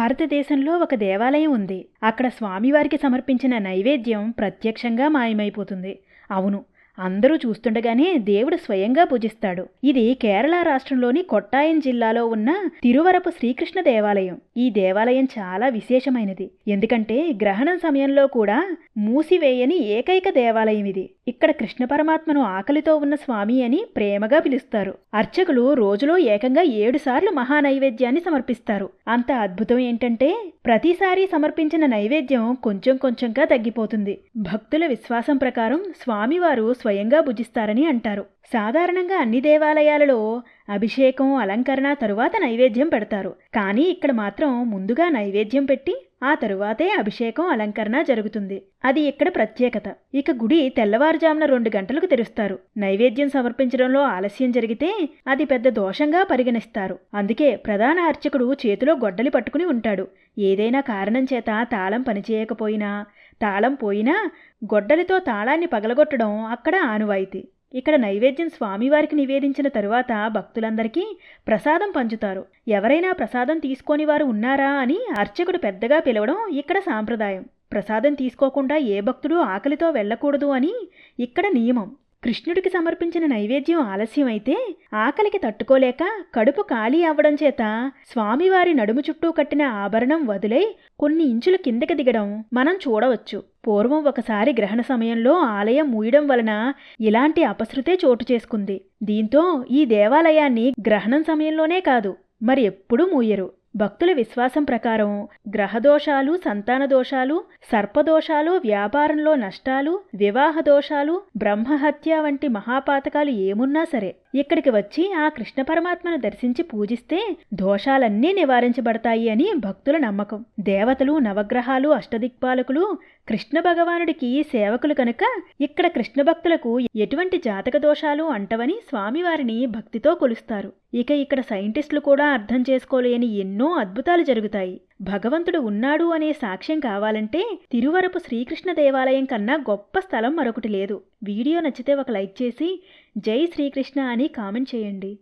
భారతదేశంలో ఒక దేవాలయం ఉంది. అక్కడ స్వామివారికి సమర్పించిన నైవేద్యం ప్రత్యక్షంగా మాయమైపోతుంది. అవును అందరూ చూస్తుండగానే దేవుడు స్వయంగా పూజిస్తాడు. ఇది కేరళ రాష్ట్రంలోని కొట్టాయం జిల్లాలో ఉన్న తిరువరపు శ్రీకృష్ణ దేవాలయం. ఈ దేవాలయం చాలా విశేషమైనది. ఎందుకంటే గ్రహణం సమయంలో కూడా మూసివేయని ఏకైక దేవాలయం ఇది. ఇక్కడ కృష్ణ పరమాత్మను ఆకలితో ఉన్న స్వామి అని ప్రేమగా పిలుస్తారు. అర్చకులు రోజులో ఏకంగా ఏడుసార్లు మహానైవేద్యాన్ని సమర్పిస్తారు. అంత అద్భుతం ఏంటంటే ప్రతిసారి సమర్పించిన నైవేద్యం కొంచెం కొంచెంగా తగ్గిపోతుంది. భక్తుల విశ్వాసం ప్రకారం స్వామివారు స్వయంగా భుజిస్తారని అంటారు. సాధారణంగా అన్ని దేవాలయాలలో అభిషేకం అలంకరణ తరువాత నైవేద్యం పెడతారు. కానీ ఇక్కడ మాత్రం ముందుగా నైవేద్యం పెట్టి ఆ తరువాతే అభిషేకం అలంకరణ జరుగుతుంది. అది ఇక్కడ ప్రత్యేకత. ఇక గుడి తెల్లవారుజామున రెండు గంటలకు తెరుస్తారు. నైవేద్యం సమర్పించడంలో ఆలస్యం జరిగితే అది పెద్ద దోషంగా పరిగణిస్తారు. అందుకే ప్రధాన అర్చకుడు చేతిలో గొడ్డలి పట్టుకుని ఉంటాడు. ఏదైనా కారణం చేత తాళం పనిచేయకపోయినా తాళం పోయినా గొడ్డలితో తాళాన్ని పగలగొట్టడం అక్కడ ఆనువాయితీ. ఇక్కడ నైవేద్యం స్వామివారికి నివేదించిన తరువాత భక్తులందరికీ ప్రసాదం పంచుతారు. ఎవరైనా ప్రసాదం తీసుకోని వారు ఉన్నారా అని అర్చకుడు పెద్దగా పిలవడం ఇక్కడ సాంప్రదాయం. ప్రసాదం తీసుకోకుండా ఏ భక్తుడు ఆకలితో వెళ్ళకూడదు అని ఇక్కడ నియమం. కృష్ణుడికి సమర్పించిన నైవేద్యం ఆలస్యమైతే ఆకలికి తట్టుకోలేక కడుపు ఖాళీ అవ్వడం చేత స్వామివారి నడుము చుట్టూ కట్టిన ఆభరణం వదిలై కొన్ని ఇంచులు కిందకి దిగడం మనం చూడవచ్చు. పూర్వం ఒకసారి గ్రహణ సమయంలో ఆలయం మూయడం వలన ఇలాంటి అపశృతే చోటు చేసుకుంది. దీంతో ఈ దేవాలయాన్ని గ్రహణం సమయంలోనే కాదు మరి ఎప్పుడూ మూయరు. భక్తుల విశ్వాసం ప్రకారం గ్రహదోషాలు సంతాన దోషాలు సర్పదోషాలు వ్యాపారంలో నష్టాలు వివాహ దోషాలు బ్రహ్మహత్య వంటి మహాపాతకాలు ఏమున్నా సరే. ఇక్కడికి వచ్చి ఆ కృష్ణ పరమాత్మను దర్శించి పూజిస్తే దోషాలన్నీ నివారించబడతాయి అని భక్తుల నమ్మకం. దేవతలు నవగ్రహాలు అష్టదిక్పాలకులు కృష్ణ భగవానుడికి సేవకులు కనుక ఇక్కడ కృష్ణ భక్తులకు ఎటువంటి జాతక దోషాలు అంటవని స్వామివారిని భక్తితో కొలుస్తారు. ఇక ఇక్కడ సైంటిస్టులు కూడా అర్థం చేసుకోలేని ఎన్నో అద్భుతాలు జరుగుతాయి. భగవంతుడు ఉన్నాడు అనే సాక్ష్యం కావాలంటే తిరువరపు శ్రీకృష్ణ దేవాలయం కన్నా గొప్ప స్థలం మరొకటి లేదు. వీడియో నచ్చితే ఒక లైక్ చేసి జై శ్రీకృష్ణ అని కామెంట్ చేయండి.